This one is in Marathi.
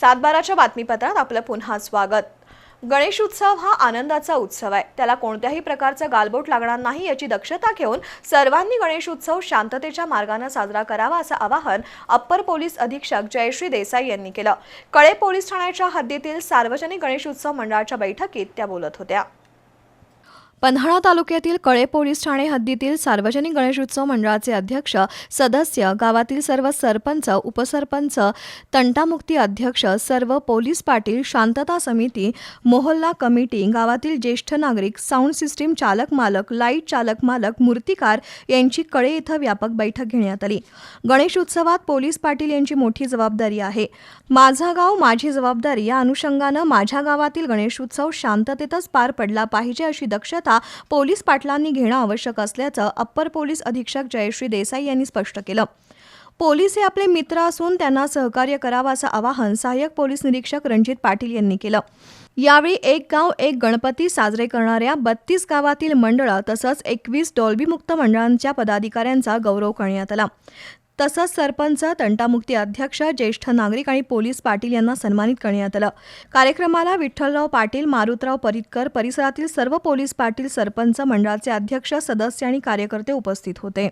सातबाराच्या बातमीपत्रात आपलं पुन्हा स्वागत. गणेश उत्सव हा आनंदाचा उत्सव आहे. त्याला कोणत्याही प्रकारचं गालबोट लागणार नाही याची दक्षता घेऊन सर्वांनी गणेश उत्सव शांततेच्या मार्गाने साजरा करावा असं आवाहन अप्पर पोलीस अधीक्षक जयश्री देसाई यांनी केलं. कळे पोलीस ठाण्याच्या हद्दीतील सार्वजनिक गणेश उत्सव मंडळाच्या बैठकीत त्या बोलत होत्या. पन्हाळा तालुक्यातील कळे पोलीस ठाणे हद्दीतील सार्वजनिक गणेशोत्सव मंडळाचे अध्यक्ष सदस्य गावातील सर्व सरपंच उपसरपंच तंटामुक्ती अध्यक्ष सर्व पोलीस पाटील शांतता समिती मोहल्ला कमिटी गावातील ज्येष्ठ नागरिक साऊंड सिस्टीम चालक मालक लाइट चालक मालक मूर्तिकार यांची कळे इथं व्यापक बैठक घेण्यात आली. गणेश उत्सवात पोलीस पाटील यांची मोठी जबाबदारी आहे. माझा गाव माझी जबाबदारी या अनुषंगानं माझ्या गावातील गणेशोत्सव शांततेतच पार पडला पाहिजे अशी दक्षता पोलीस पाटलांनी घेणं आवश्यक असल्याचं अप्पर पोलीस अधीक्षक जयश्री देसाई यांनी स्पष्ट केलं. पोलीस हे आपले मित्र असून त्यांना सहकार्य करावं असं आवाहन सहाय्यक पोलीस निरीक्षक रणजित पाटील यांनी केलं. यावेळी एक गाव एक गणपती साजरे करणाऱ्या बत्तीस गावातील मंडळं तसंच एकवीस डॉल्बीमुक्त मंडळांच्या पदाधिकाऱ्यांचा गौरव करण्यात आला. तसंच सरपंच तंटामुक्ती अध्यक्ष ज्येष्ठ नागरिक आणि पोलीस पाटील यांना सन्मानित करण्यात आलं. कार्यक्रमाला विठ्ठलराव पाटील मारुतराव परितकर परिसरातील सर्व पोलीस पाटील सरपंच मंडळाचे अध्यक्ष सदस्य आणि कार्यकर्ते उपस्थित होते.